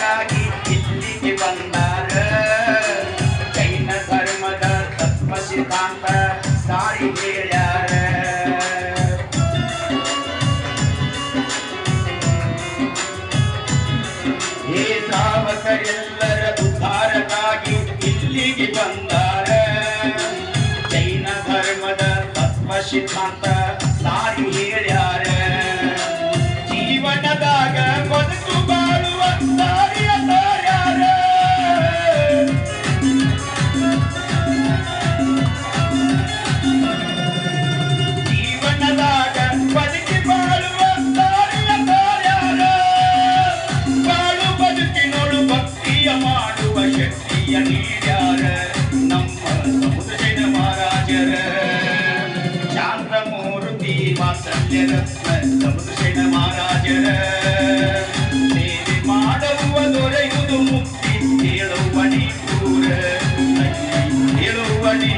ಕಾಗಿ ಇಲ್ಲಿಗೆ ಬಂದಾರ. ಜೈನ ಧರ್ಮದ ತತ್ವ ಸಿದ್ಧಾಂತ ಸಾರಿ ಹೇಳ್ಯಾರ. ಹೇ ಸಾವಕರೆಲ್ಲರ ಉದ್ಧಾರಕ್ಕಾಗಿ ಇಲ್ಲಿಗೆ ಬಂದಾರ. ಜೈನ ಧರ್ಮದ ತತ್ವ ಸಿದ್ಧಾಂತ ಸಾರಿ ನೀಡ್ಯಾರ ನಮ್ಮ ಸಮುದ್ರಜನ ಮಹಾರಾಜರ ಶಾಂತಮೂರ್ತಿ ವಾತ್ಸಲ್ಯ ರತ್ನ ಸಮುದ್ರಜನ ಮಹಾರಾಜರ ಸೇವೆ ಮಾಡುವ ದೊರೆಯುವುದು ಮುಕ್ತಿ ಹೇಳುವ ನೀ ಪೂರ ಹೇಳುವ ನೀ